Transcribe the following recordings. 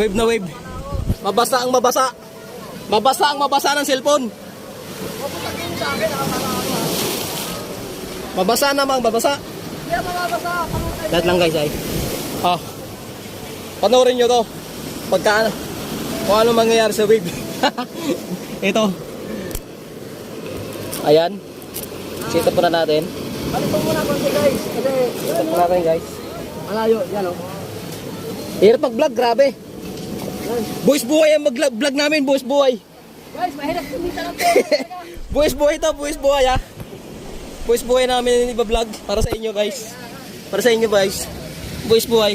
Wave na wave. Mabasa ang mabasa. Mabasa ang mabasa ng cellphone. Mabasa namang mabasa. Lahat lang guys ay. Ah. Panoorin nyo to. Pagka ano. Kung ano mangyayari sa wave. Ito. Ayan. Sit up na natin. Ano muna konti guys? Kasi, Sit up na natin guys. malayo. Yan o. Hirap mag-vlog, grabe. Boys buhay ang mag-vlog namin, boys buhay. Guys, mahirap kumita ng pera. Boys buhay to, boys buhay ha. Boys buhay namin iba-vlog para sa inyo guys. Para sa inyo guys. Boys buhay.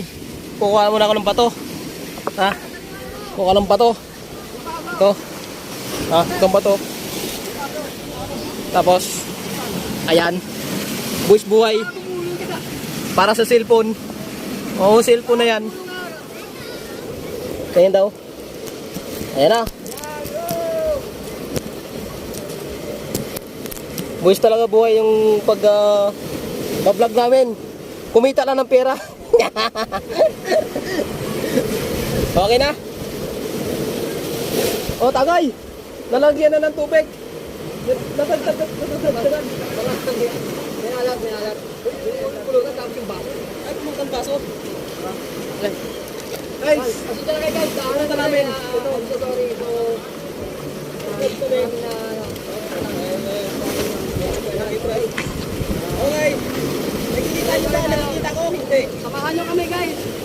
Kukuha muna ako ng bato. Ha? Kukuha ng bato. Ito. Ha? Itong bato. Tapos, ayan. Boys buhay. Para sa cellphone. Oo, cellphone na yan. Ganyan daw. Ayan na. Boys talaga buhay yung pag uh, vlog namin. Kumita lang ng pera. okay na? O, tagay. Nalagyan na ng tubig. Nasagtag, nasagtag, Minalat, minalat. Pulutan tapos yung baso. Ay, pulutan baso. Guys, Guys, kasi talaga guys, daanan Punta namin. Ito, sorry. So, Ito na. Okay. Nakikita nyo ba? Nakikita ko? Hindi. Samahan nyo kami guys.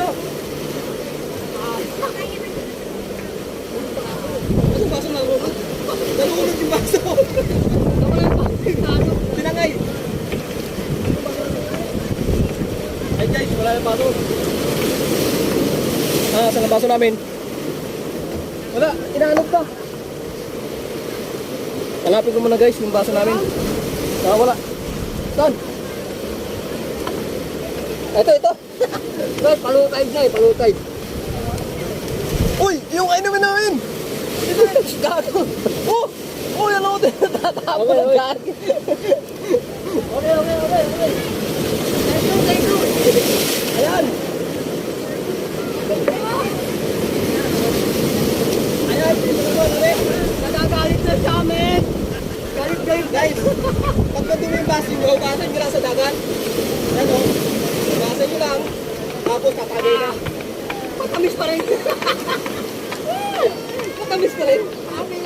Na baso. Ah, saan ang baso namin? Wala, inaanok pa. Hanapin ko muna guys yung baso namin. Ah, wala. Saan? Ito, ito. Guys, palutay na eh, palutay. Uy, yung naman namin! Ito, gago! Oh! Oh, yan ako din natatapon ng okay. gag. Okay, okay, okay, okay. Thank you, thank you. Ayan! Ayan? Nagagalit na sa amin. Galit, galit, Guys, pag madumi yung baso nyo, lang sa dagat. Ano? Basan nyo lang. Tapos tatagay na. Matamis pa rin. Matamis ka rin. Sabi.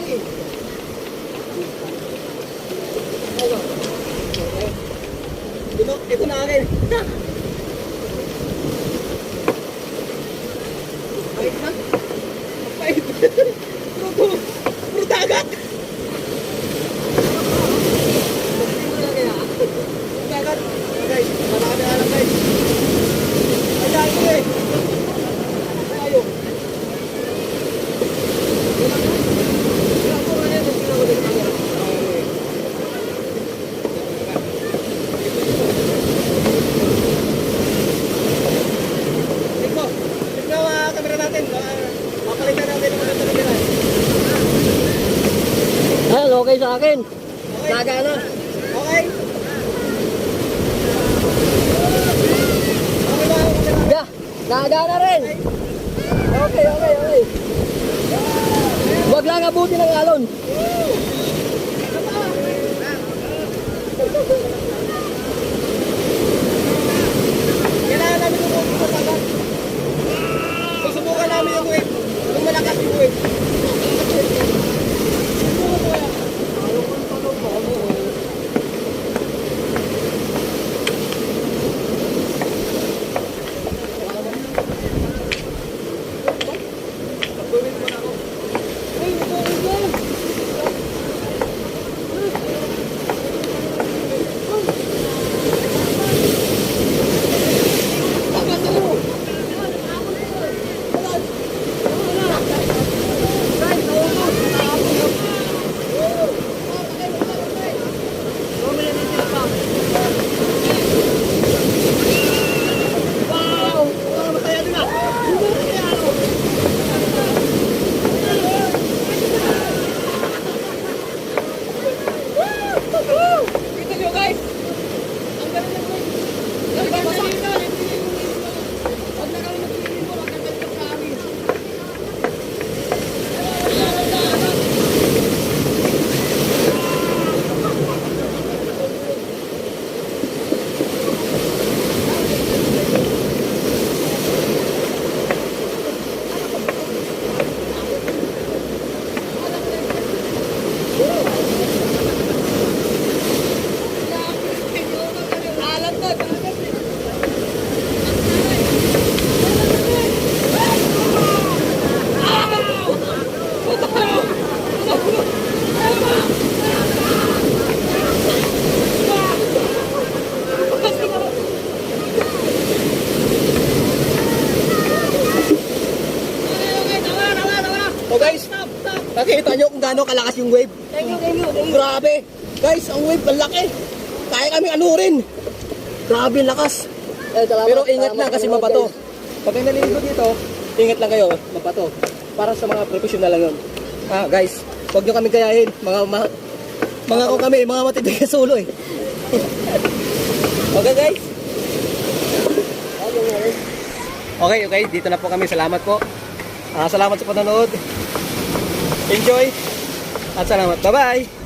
Ito, ito na akin. Pahit na. Pahit. Puro, puro, puro dagat. Puro dagat. Guys, marami na lang guys. Ayan ko eh. Ayaw. Tigno. Tigno ang camera natin. Baka Papalitan natin ang mga camera. Ayan, okay sa akin. Okay. Nagana. Okay. Okay ba ang camera? Yeah, nagana rin. Okay, okay, okay. Huwag lang abutin ng alon. Gaano kalakas yung wave. Thank you, thank you, thank you. Grabe. Guys, ang wave, ang laki. Kaya kami anurin. Grabe lakas. Eh, salamat, Pero ingat lang kasi mabato. guys. Pag kayo naliligo dito, ingat lang kayo, mabato. Para sa mga professional lang yun. Ah, guys, huwag nyo kami kayahin. Mga, mga, mga ko kami, mga matibig sa ulo eh. okay guys? Okay, okay. Dito na po kami. Salamat po. Ah, salamat sa panonood. Enjoy. At salamat. Bye-bye.